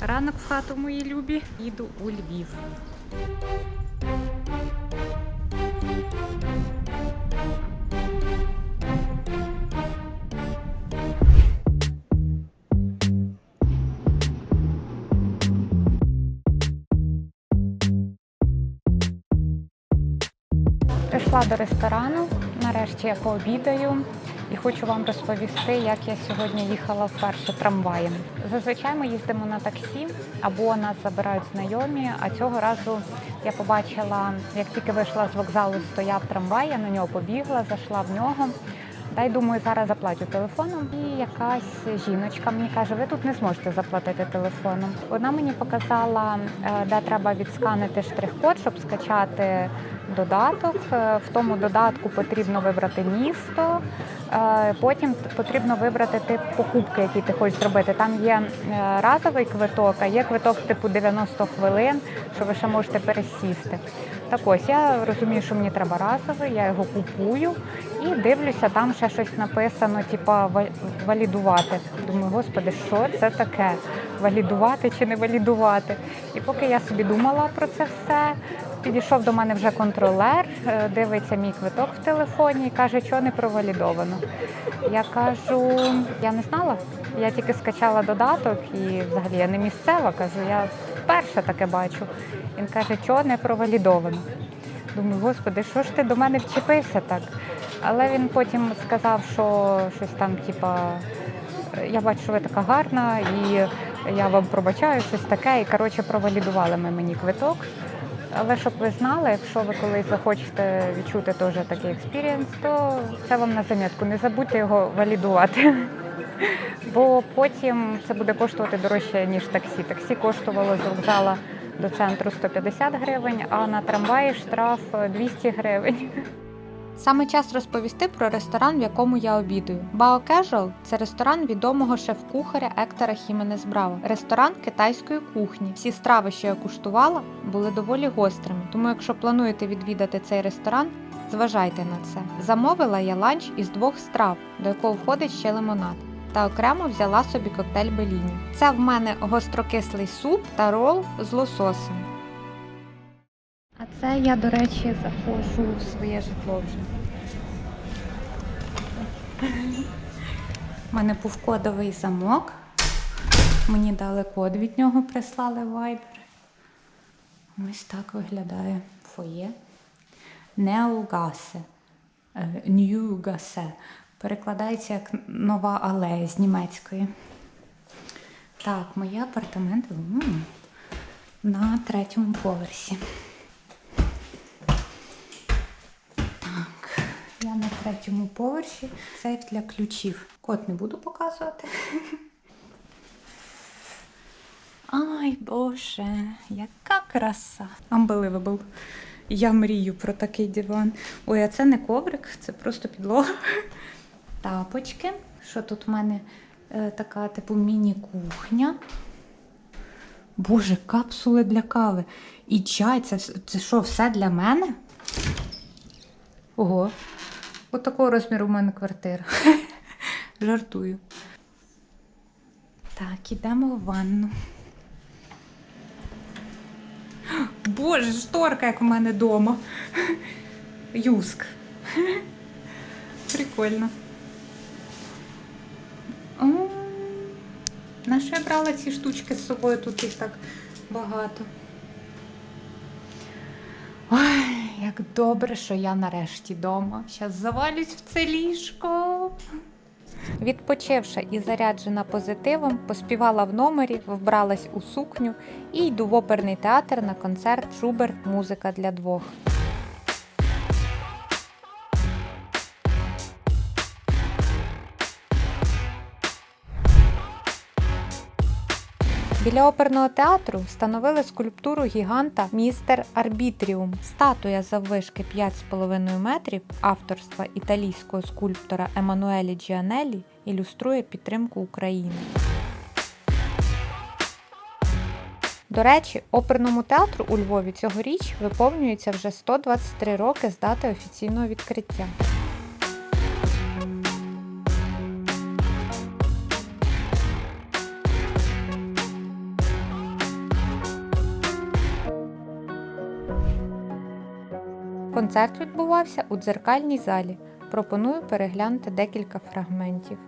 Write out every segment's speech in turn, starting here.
Ранок в хату мої любі. Їду у Львів. Прийшла до ресторану. Нарешті я пообідаю і хочу вам розповісти, як я сьогодні їхала вперше трамваєм. Зазвичай ми їздимо на таксі або нас забирають знайомі. А цього разу я побачила, як тільки вийшла з вокзалу, стояв трамвай, я на нього побігла, зайшла в нього. Та й думаю, зараз заплатю телефоном. І якась жіночка мені каже, ви тут не зможете заплатити телефоном. Вона мені показала, е, де треба відсканити штрих-код, щоб скачати додаток. Е, В тому додатку потрібно вибрати місто. е, Потім потрібно вибрати тип покупки, який ти хочеш зробити. Там є разовий квиток, а є квиток типу 90 хвилин, що ви ще можете пересісти. Так ось я розумію, що мені треба разовий, я його купую і дивлюся, там ще щось написано, типа валідувати. Думаю, господи, що це таке? Валідувати чи не валідувати? І поки я собі думала про це все, підійшов до мене вже контролер, е, дивиться мій квиток в телефоні і каже, що не провалідовано. Я кажу, я не знала. Я тільки скачала додаток і взагалі я не місцева, кажу, я вперше таке бачу. Він каже, що не провалідовано. Думаю, господи, що ж ти до мене вчепився так? Але він потім сказав, що щось там, типа, я бачу, що ви така гарна, і я вам пробачаю щось таке. І коротше провалідували ми мені квиток. Але щоб ви знали, якщо ви колись захочете відчути теж такий експірієнс, то це вам на замітку. Не забудьте його валідувати. Бо потім це буде коштувати дорожче, ніж таксі. Таксі коштувало з вокзала до центру 150 гривень, а на трамваї штраф 200 гривень. Саме час розповісти про ресторан, в якому я обідаю. Bao Casual – це ресторан відомого шеф-кухаря Ектора Хіменес Браво. Ресторан китайської кухні. Всі страви, що я куштувала, були доволі гострими. Тому, якщо плануєте відвідати цей ресторан, зважайте на це. Замовила я ланч із двох страв, до якого входить ще лимонад. Та окремо взяла собі коктейль Беліні. Це в мене гострокислий суп та рол з лососем. А це я, до речі, заходжу в своє житло вже. У мене був кодовий замок. Мені дали код від нього, прислали в Viber. Ось так виглядає фоє. Неогасе. Ньюгасе. Перекладається як нова алея з німецької. Так, мої апартаменти м, на третьому поверсі. Так, я на третьому поверсі. Сейф для ключів. Код не буду показувати. Ай, Боже, яка краса! Unbelievable. Я мрію про такий диван. Ой, а це не коврик, це просто підлога. Тапочки. Що тут в мене е, така, типу, міні-кухня. Боже, капсули для кави. І чай, це, це що, все для мене? Ого. От такого розміру в мене квартира. Жартую. Так, ідемо в ванну. Боже, шторка, як у мене вдома. Юск. Прикольно. На що я брала ці штучки з собою? Тут їх так багато. Ой, як добре, що я нарешті вдома. Зараз завалюсь в це ліжко. Відпочивши і заряджена позитивом, поспівала в номері, вбралась у сукню і йду в оперний театр на концерт Шуберт Музика для двох. Біля оперного театру встановили скульптуру гіганта Містер Арбітріум. Статуя заввишки 5,5 метрів авторства італійського скульптора Еммануелі Джіанелі ілюструє підтримку України. До речі, оперному театру у Львові цьогоріч виповнюється вже 123 роки з дати офіційного відкриття. Концерт відбувався у дзеркальній залі. Пропоную переглянути декілька фрагментів.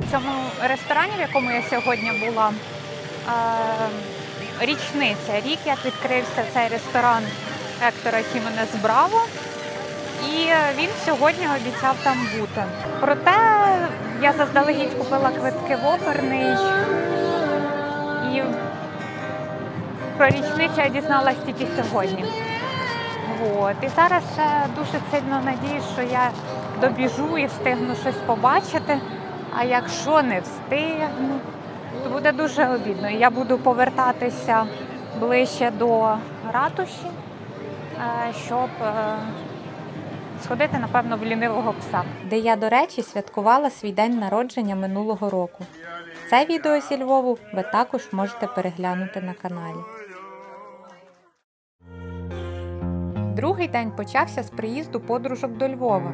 В цьому ресторані, в якому я сьогодні була, е, річниця, рік, як відкрився цей ресторан Ектора Хіменес Браво. І він сьогодні обіцяв там бути. Проте я заздалегідь купила квитки в оперний. І про річницю я дізналась тільки сьогодні. От. І зараз ще дуже сильно надіюсь, що я добіжу і встигну щось побачити. А якщо не встигну, то буде дуже обідно. Я буду повертатися ближче до ратуші, е, щоб е, сходити, напевно, в лінивого пса. де я, до речі, святкувала свій день народження минулого року. Це відео зі Львову ви також можете переглянути на каналі. Другий день почався з приїзду подружок до Львова.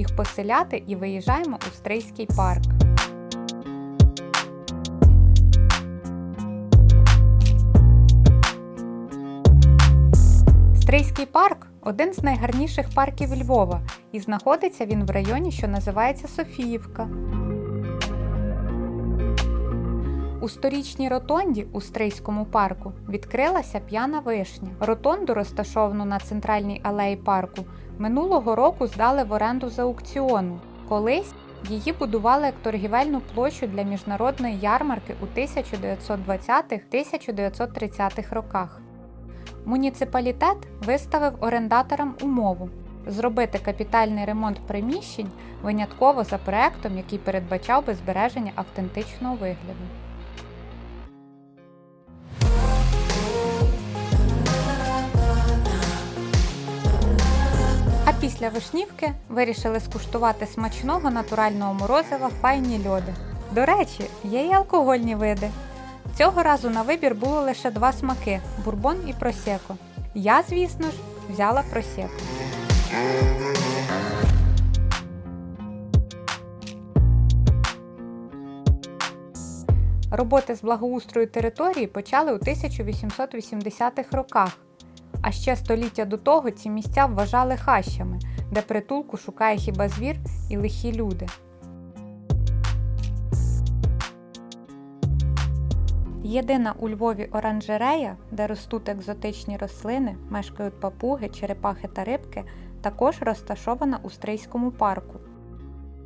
Їх поселяти і виїжджаємо у Стрийський парк. Стрийський парк один з найгарніших парків Львова, і знаходиться він в районі, що називається Софіївка. У сторічній ротонді у Стрийському парку відкрилася п'яна вишня. Ротонду, розташовану на центральній алеї парку, минулого року здали в оренду з аукціону. Колись її будували як торгівельну площу для міжнародної ярмарки у 1920-1930-х роках. Муніципалітет виставив орендаторам умову зробити капітальний ремонт приміщень винятково за проектом, який передбачав би збереження автентичного вигляду. Після вишнівки вирішили скуштувати смачного натурального морозива файні льоди. До речі, є й алкогольні види. Цього разу на вибір було лише два смаки бурбон і просеко. Я, звісно ж, взяла просеко. Роботи з благоустрою території почали у 1880-х роках. А ще століття до того ці місця вважали хащами, де притулку шукає хіба звір і лихі люди. Єдина у Львові оранжерея, де ростуть екзотичні рослини, мешкають папуги, черепахи та рибки, також розташована у Стрийському парку.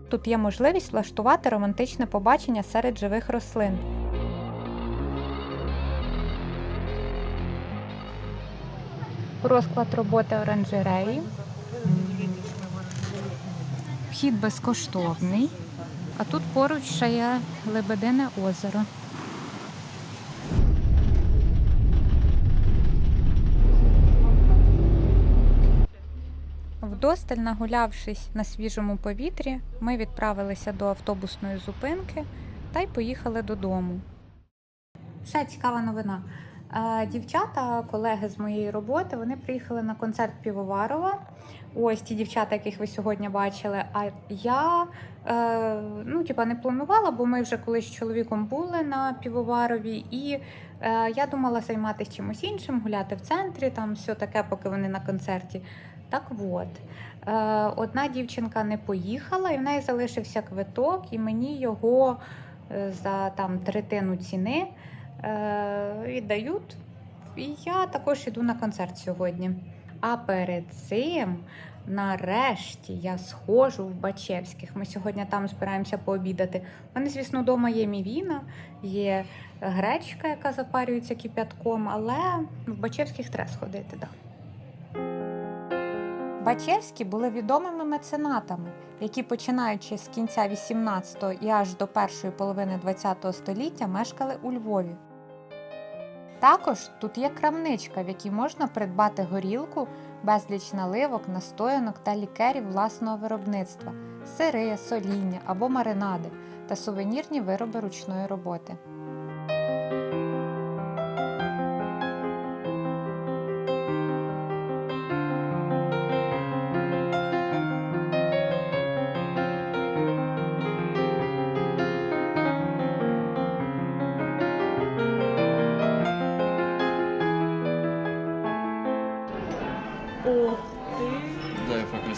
Тут є можливість влаштувати романтичне побачення серед живих рослин. Розклад роботи оранжереї. Вхід безкоштовний. А тут поруч ще є Лебедине озеро. Вдосталь нагулявшись на свіжому повітрі, ми відправилися до автобусної зупинки та й поїхали додому. Ще цікава новина. Дівчата, колеги з моєї роботи, вони приїхали на концерт Півоварова. Ось ті дівчата, яких ви сьогодні бачили. А я е, ну, типа, не планувала, бо ми вже колись з чоловіком були на Півоварові, і е, я думала займатися чимось іншим, гуляти в центрі, там все таке, поки вони на концерті. Так от, е, одна дівчинка не поїхала, і в неї залишився квиток, і мені його е, за там третину ціни віддають. І я також йду на концерт сьогодні. А перед цим, нарешті, я схожу в Бачевських. Ми сьогодні там збираємося пообідати. У мене, звісно, вдома є мівіна, є гречка, яка запарюється кипятком, але в Бачевських треба сходити. Да. Бачевські були відомими меценатами, які починаючи з кінця 18-го і аж до першої половини 20-го століття мешкали у Львові. Також тут є крамничка, в якій можна придбати горілку, безліч наливок, настоянок та лікерів власного виробництва, сири, соління або маринади. та сувенірні вироби ручної роботи.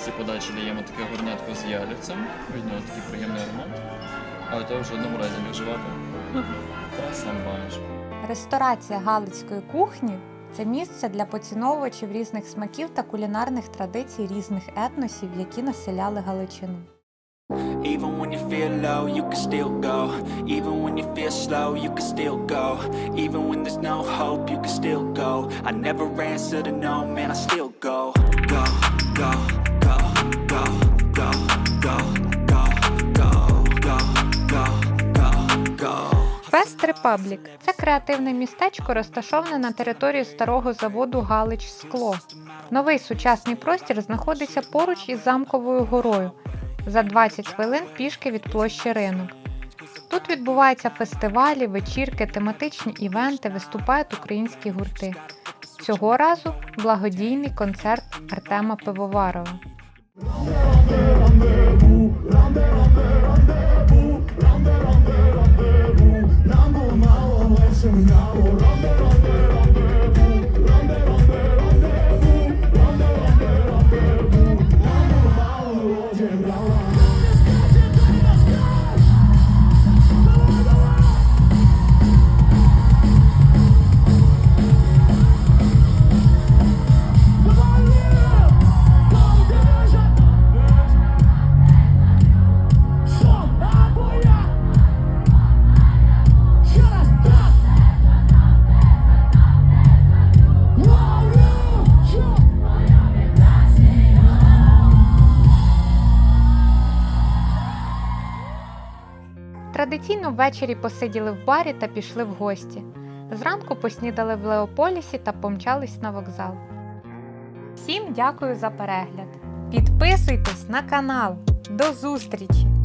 Для подачі даємо таке горнятко з ялівцем. Від нього такий приємний аромат. Але то в жодному разі не вживати. Та сам бачиш. Ресторація Галицької кухні це місце для поціновувачів різних смаків та кулінарних традицій різних етносів, які населяли Галичину. Even when you feel low, you can still go. Even when you feel slow, you can still go. Even when there's no hope, you can still go. I never answer to no, man, I still go, go, go, Репаблік це креативне містечко, розташоване на території старого заводу Галич Скло. Новий сучасний простір знаходиться поруч із замковою горою за 20 хвилин пішки від площі ринок. Тут відбуваються фестивалі, вечірки, тематичні івенти, виступають українські гурти. Цього разу благодійний концерт Артема Пивоварова. Традиційно ввечері посиділи в барі та пішли в гості. Зранку поснідали в Леополісі та помчались на вокзал. Всім дякую за перегляд. Підписуйтесь на канал. До зустрічі!